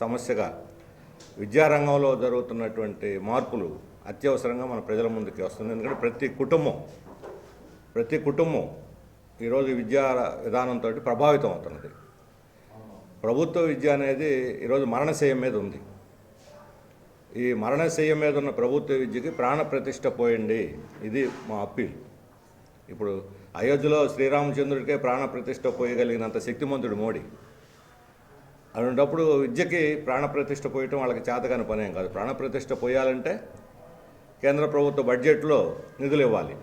సమస్యగా విద్యారంగంలో జరుగుతున్నటువంటి మార్పులు అత్యవసరంగా మన ప్రజల ముందుకి వస్తుంది. ఎందుకంటే ప్రతి కుటుంబం ప్రతి కుటుంబం ఈరోజు విద్యా విధానంతో ప్రభావితం అవుతున్నది. ప్రభుత్వ విద్య అనేది ఈరోజు మరణశయం మీద ఉంది. ఈ మరణశయం మీద ఉన్న ప్రభుత్వ విద్యకి ప్రాణ ప్రతిష్ట పోయండి. ఇది మా అప్పీల్. ఇప్పుడు అయోధ్యలో శ్రీరామచంద్రుడికే ప్రాణ ప్రతిష్ట పోయగలిగినంత శక్తిమంతుడు మోడీ. అలాంటప్పుడు విద్యకి ప్రాణప్రతిష్ఠ పోయటం వాళ్ళకి చేతకాని పనేం కాదు. ప్రాణప్రతిష్ఠ పోయాలంటే కేంద్ర ప్రభుత్వ బడ్జెట్లో నిధులు ఇవ్వాలి.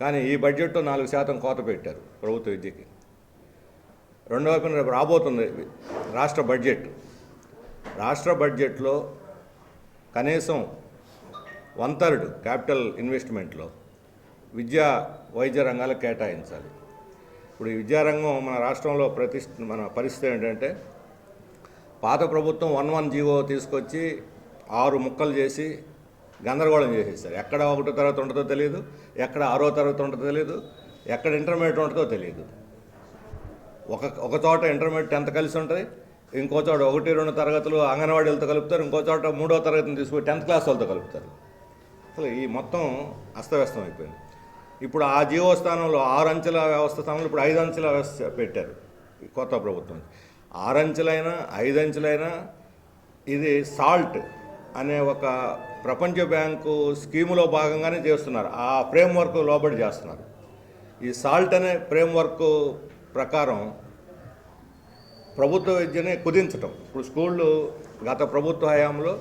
కానీ ఈ బడ్జెట్లో నాలుగు శాతం కోత పెట్టారు ప్రభుత్వ విద్యకి. రెండో వైపున రేపు రాబోతుంది రాష్ట్ర బడ్జెట్. రాష్ట్ర బడ్జెట్లో కనీసం వన్ థర్డ్ క్యాపిటల్ ఇన్వెస్ట్మెంట్లో విద్యా వైద్య రంగాలకు కేటాయించాలి. ఇప్పుడు ఈ విద్యారంగం మన రాష్ట్రంలో ప్రతిష్ఠ మన పరిస్థితి ఏంటంటే పాత ప్రభుత్వం వన్ వన్ జీవో తీసుకొచ్చి ఆరు ముక్కలు చేసి గందరగోళం చేసేసారు. ఎక్కడ ఒకటో తరగతి ఉంటుందో తెలియదు ఎక్కడ ఆరో తరగతి ఉంటుందో తెలియదు ఎక్కడ ఇంటర్మీడియట్ ఉంటుందో తెలియదు ఒక ఒక చోట ఇంటర్మీడియట్ టెన్త్ కలిసి ఉంటుంది ఇంకో చోట ఒకటి రెండు తరగతులు అంగన్వాడీలతో కలుపుతారు ఇంకో చోట మూడో తరగతిని తీసుకుని టెన్త్ క్లాస్ వాళ్ళతో కలుపుతారు. అసలు ఈ మొత్తం అస్తవ్యస్తం అయిపోయింది. ఇప్పుడు ఆ జీవో స్థానంలో ఆరు అంచెల వ్యవస్థ స్థానంలో ఇప్పుడు ఐదు అంచెల వ్యవస్థ పెట్టారు కొత్త ప్రభుత్వం. ఆరు అంచెలైనా ఐదు ఇది సాల్ట్ అనే ఒక ప్రపంచ బ్యాంకు స్కీములో భాగంగానే చేస్తున్నారు. ఆ ఫ్రేమ్వర్క్ లోబడి చేస్తున్నారు. ఈ సాల్ట్ అనే ఫ్రేమ్వర్క్ ప్రకారం ప్రభుత్వ విద్యని కుదించటం. ఇప్పుడు స్కూళ్ళు గత ప్రభుత్వ హయాంలో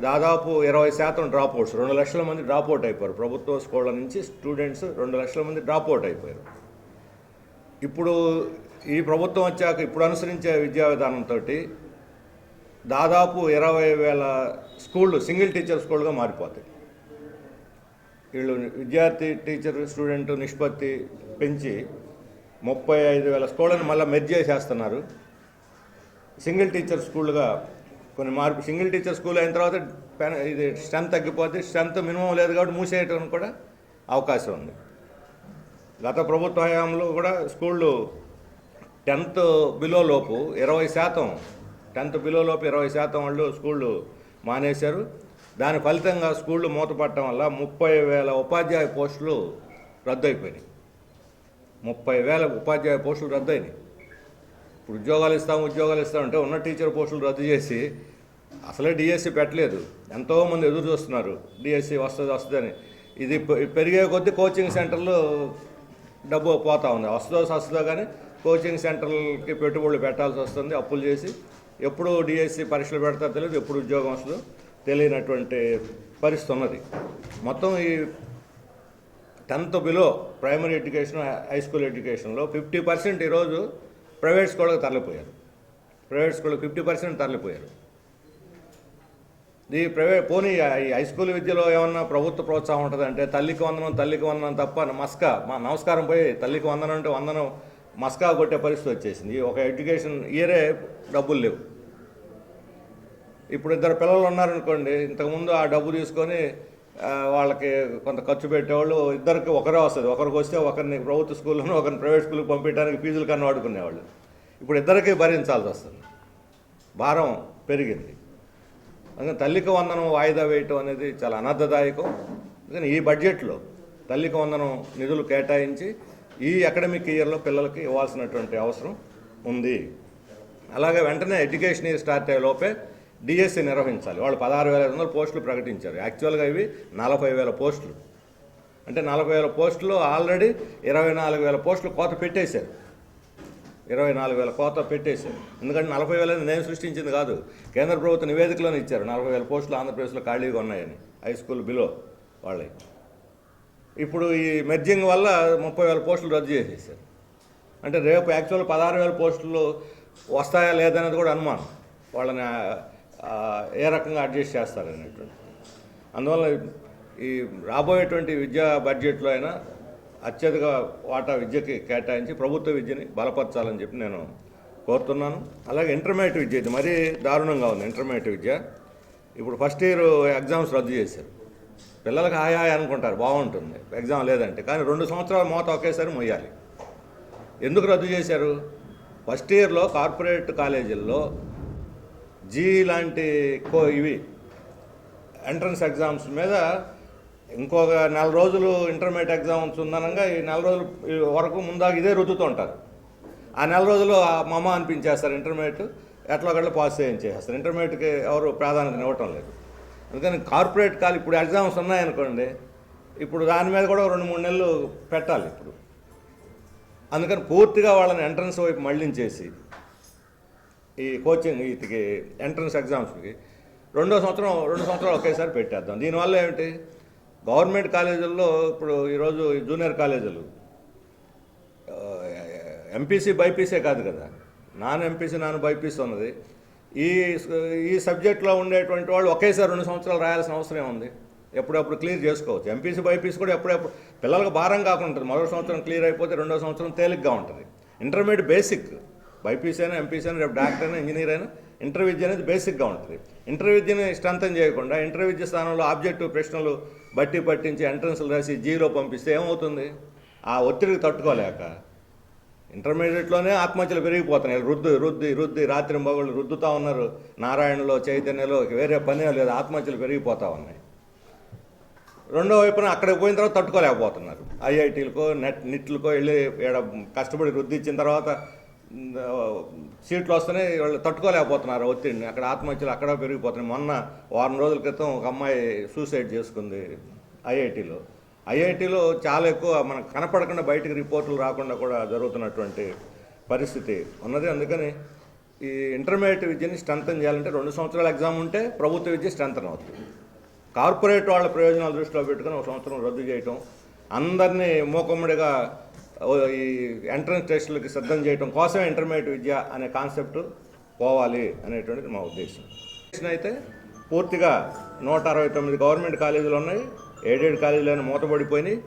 దాదాపు ఇరవై శాతం డ్రాప్ అవుట్స్ రెండు లక్షల మంది డ్రాప్ అవుట్ అయిపోయారు. ప్రభుత్వ స్కూళ్ళ నుంచి స్టూడెంట్స్ రెండు లక్షల మంది డ్రాప్ అవుట్ అయిపోయారు. ఇప్పుడు ఈ ప్రభుత్వం వచ్చాక ఇప్పుడు అనుసరించే విద్యా విధానంతో దాదాపు ఇరవై వేల స్కూళ్ళు సింగిల్ టీచర్ స్కూల్గా మారిపోతాయి. వీళ్ళు విద్యార్థి టీచర్ స్టూడెంట్ నిష్పత్తి పెంచి ముప్పై ఐదు వేల స్కూళ్ళని మళ్ళీ మెర్జ్ చేసేస్తున్నారు. సింగిల్ టీచర్ స్కూల్గా కొన్ని మార్పు సింగిల్ టీచర్ స్కూల్ అయిన తర్వాత పెన ఇది స్ట్రెంత్ తగ్గిపోతే స్ట్రెంత్ మినిమం లేదు కాబట్టి మూసేయటం కూడా అవకాశం ఉంది. గత ప్రభుత్వ హయాంలో కూడా స్కూళ్ళు టెన్త్ బిలో లోపు ఇరవై శాతం టెన్త్ బిలో లోపు ఇరవై శాతం వాళ్ళు స్కూళ్ళు మానేశారు. దాని ఫలితంగా స్కూళ్ళు మూతపడటం వల్ల ముప్పై వేల ఉపాధ్యాయ పోస్టులు రద్దు అయిపోయినాయి ముప్పై వేల ఉపాధ్యాయ పోస్టులు రద్దయినాయి. ఇప్పుడు ఉద్యోగాలు ఇస్తాం ఉద్యోగాలు ఇస్తామంటే ఉన్న టీచర్ పోస్టులు రద్దు చేసి అసలే డిఎస్సి పెట్టలేదు. ఎంతోమంది ఎదురు చూస్తున్నారు. డిఎస్సి వస్తుంది వస్తుందని. ఇది పెరిగే కొద్దీ కోచింగ్ సెంటర్లు డబ్బు పోతా ఉంది. వస్తుందో వస్తుందో కానీ కోచింగ్ సెంటర్లకి పెట్టుబడులు పెట్టాల్సి వస్తుంది. అప్పులు చేసి ఎప్పుడు డిఎస్సి పరీక్షలు పెడతారో తెలియదు ఎప్పుడు ఉద్యోగం వస్తుందో తెలియనటువంటి పరిస్థితి ఉన్నది. మొత్తం ఈ tenth below primary education high school ఎడ్యుకేషన్లో ఫిఫ్టీ పర్సెంట్ ఈరోజు ప్రైవేట్ స్కూళ్ళకి తరలిపోయారు. ప్రైవేట్ స్కూళ్ళకి ఫిఫ్టీ పర్సెంట్ తరలిపోయారు. ఈ ప్రైవేట్ పోనీ ఈ హై స్కూల్ విద్యలో ఏమన్నా ప్రభుత్వ ప్రోత్సాహం ఉంటుందంటే తల్లికి వందనం తల్లికి వందనం తప్ప మస్కా మా నమస్కారం పోయి తల్లికి వందనం అంటే వందనం మస్కా కొట్టే పరిస్థితి వచ్చేసింది. ఒక ఎడ్యుకేషన్ ఇయరే డబ్బులు లేవు. ఇప్పుడు ఇద్దరు పిల్లలు ఉన్నారనుకోండి ఇంతకుముందు ఆ డబ్బు తీసుకొని వాళ్ళకి కొంత ఖర్చు పెట్టేవాళ్ళు ఇద్దరికి ఒకరే వస్తుంది. ఒకరికి వస్తే ఒకరిని ప్రభుత్వ స్కూల్లోనూ ఒకరిని ప్రైవేట్ స్కూల్కి పంపించడానికి ఫీజులు కన్నా వాడుకునేవాళ్ళు. ఇప్పుడు ఇద్దరికి భరించాల్సి వస్తుంది. భారం పెరిగింది. అందుకని తల్లికి వందనం వాయిదా వేయటం అనేది చాలా అనర్థదాయకం. అందుకని ఈ బడ్జెట్లో తల్లికి వందనం నిధులు కేటాయించి ఈ అకాడమిక్ ఇయర్లో పిల్లలకి ఇవ్వాల్సినటువంటి అవసరం ఉంది. అలాగే వెంటనే ఎడ్యుకేషన్ ఇయర్ స్టార్ట్ అయ్యే లోపే డిఎస్సి నిర్వహించాలి. వాళ్ళు పదహారు వేల ఐదు వందల పోస్టులు ప్రకటించారు. యాక్చువల్గా ఇవి నలభై వేల పోస్టులు. అంటే నలభై వేల పోస్టులు ఆల్రెడీ ఇరవై నాలుగు వేల పోస్టులు కోత పెట్టేశారు. ఇరవై నాలుగు వేల కోత పెట్టేశారు ఎందుకంటే నలభై వేలని నేను సృష్టించింది కాదు. కేంద్ర ప్రభుత్వ నివేదికలోనే ఇచ్చారు. నలభై వేల పోస్టులు ఆంధ్రప్రదేశ్లో ఖాళీగా ఉన్నాయని హై స్కూల్ బిలో వాళ్ళకి ఇప్పుడు ఈ మెర్జింగ్ వల్ల ముప్పై వేల పోస్టులు రద్దు చేసేసారు. అంటే రేపు యాక్చువల్ పదహారు వేల పోస్టులు వస్తాయా లేదనేది కూడా అనుమానం. వాళ్ళని ఏ రకంగా అడ్జస్ట్ చేస్తారనేటువంటి అందువల్ల ఈ రాబోయేటువంటి విద్యా బడ్జెట్లో అయినా అత్యధిక వాటా విద్యకి కేటాయించి ప్రభుత్వ విద్యని బలపరచాలని చెప్పి నేను కోరుతున్నాను. అలాగే ఇంటర్మీడియట్ విద్య ఇది మరీ దారుణంగా ఉంది ఇంటర్మీడియట్ విద్య. ఇప్పుడు ఫస్ట్ ఇయర్ ఎగ్జామ్స్ రద్దు చేశారు. పిల్లలకు హాయ్ అనుకుంటారు బాగుంటుంది ఎగ్జామ్ లేదంటే. కానీ రెండు సంవత్సరాల మోత ఒకేసారి మొయ్యాలి. ఎందుకు రద్దు చేశారు? ఫస్ట్ ఇయర్లో కార్పొరేట్ కాలేజీల్లో జీ లాంటి కో ఇవి ఎంట్రన్స్ ఎగ్జామ్స్ మీద ఇంకొక నెల రోజులు ఇంటర్మీడియట్ ఎగ్జామ్స్ ఉందనగా ఈ నెల రోజులు వరకు ముందాక ఇదే రుద్దుతూ ఉంటారు. ఆ నెల రోజులు ఆ మమ అనిపించేస్తారు ఇంటర్మీడియట్ ఎట్లా ఒకళ్ళు పాస్ చేయించేస్తారు ఇంటర్మీడియట్కి ఎవరు ప్రాధాన్యత ఇవ్వటం లేదు. అందుకని కార్పొరేట్ కాలు ఇప్పుడు ఎగ్జామ్స్ ఉన్నాయనుకోండి ఇప్పుడు దాని మీద కూడా రెండు మూడు నెలలు పెట్టాలి ఇప్పుడు. అందుకని పూర్తిగా వాళ్ళని ఎంట్రన్స్ వైపు మళ్ళించేసి ఈ కోచింగ్ వీటికి ఎంట్రన్స్ ఎగ్జామ్స్కి రెండో సంవత్సరం రెండు సంవత్సరాలు ఒకేసారి పెట్టేద్దాం. దీనివల్ల ఏమిటి? గవర్నమెంట్ కాలేజీల్లో ఇప్పుడు ఈరోజు జూనియర్ కాలేజీలు ఎంపీసీ బైపీసే కాదు కదా. నాన్ ఎంపీసీ నాన్ బైపీసీ ఉన్నది. ఈ ఈ సబ్జెక్ట్లో ఉండేటువంటి వాళ్ళు ఒకేసారి రెండు సంవత్సరాలు రాయాల్సిన అవసరం ఉంది? ఎప్పుడప్పుడు క్లియర్ చేసుకోవచ్చు. ఎంపీసీ బైపీసీ కూడా ఎప్పుడప్పుడు పిల్లలకు భారం కాకుండా ఉంటుంది. మొదటి సంవత్సరం క్లియర్ అయిపోతే రెండో సంవత్సరం తేలిగ్గా ఉంటుంది. Intermediate basic. బైపీసీ అయినా ఎంపీసీ అయినా రేపు డాక్టర్ అయినా ఇంజనీర్ అయినా ఇంటర్ విద్య అనేది బేసిక్గా ఉంటుంది. ఇంటర్ విద్యని స్ట్రెంథన్ చేయకుండా ఇంటర్ విద్య స్థానంలో ఆబ్జెక్టివ్ ప్రశ్నలు బట్టి పట్టించి ఎంట్రన్స్లు రాసి జీరో పంపిస్తే ఏమవుతుంది? ఆ ఒత్తిడికి తట్టుకోలేక ఇంటర్మీడియట్లోనే ఆత్మహత్యలు పెరిగిపోతున్నాయి. రుద్దు రుద్ది రుద్ది రాత్రి మగళ్ళు రుద్దుతూ ఉన్నారు. నారాయణలో చైతన్యలో వేరే పనే లేదు. ఆత్మహత్యలు పెరిగిపోతూ ఉన్నాయి. రెండో వైపున అక్కడికి పోయిన తర్వాత తట్టుకోలేకపోతున్నారు. ఐఐటీలకో నెట్ నిట్లకో వెళ్ళి ఈడ కష్టపడి రుద్ది ఇచ్చిన తర్వాత సీట్లు వస్తేనే వాళ్ళు తట్టుకోలేకపోతున్నారు ఒత్తిడిని. అక్కడ ఆత్మహత్యలు అక్కడ పెరిగిపోతున్నాయి. మొన్న వారం రోజుల క్రితం ఒక అమ్మాయి సూసైడ్ చేసుకుంది ఐఐటీలో. ఐఐటీలో చాలా ఎక్కువ మనకు కనపడకుండా బయటకు రిపోర్టులు రాకుండా కూడా జరుగుతున్నటువంటి పరిస్థితి ఉన్నది. అందుకని ఈ ఇంటర్మీడియట్ విద్యని స్ట్రెంథన్ చేయాలంటే రెండు సంవత్సరాల ఎగ్జామ్ ఉంటే ప్రభుత్వ విద్య స్ట్రెంథన్ అవుతుంది. కార్పొరేట్ వాళ్ళ ప్రయోజనాలు దృష్టిలో పెట్టుకుని ఒక సంవత్సరం రద్దు చేయటం అందరినీ మూకమ్మడిగా ఈ ఎంట్రన్స్ టెస్టులకి సిద్ధం చేయటం కోసమే ఇంటర్మీడియట్ విద్య అనే కాన్సెప్ట్ పోవాలి అనేటువంటిది మా ఉద్దేశం. అయితే పూర్తిగా నూట అరవై తొమ్మిది గవర్నమెంట్ కాలేజీలు ఉన్నాయి. ఎయిడెడ్ కాలేజీలు మూతపడిపోయినాయి.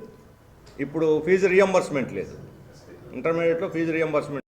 ఇప్పుడు ఫీజు రియంబర్స్మెంట్ లేదు. ఇంటర్మీడియట్లో ఫీజు రియంబర్స్మెంట్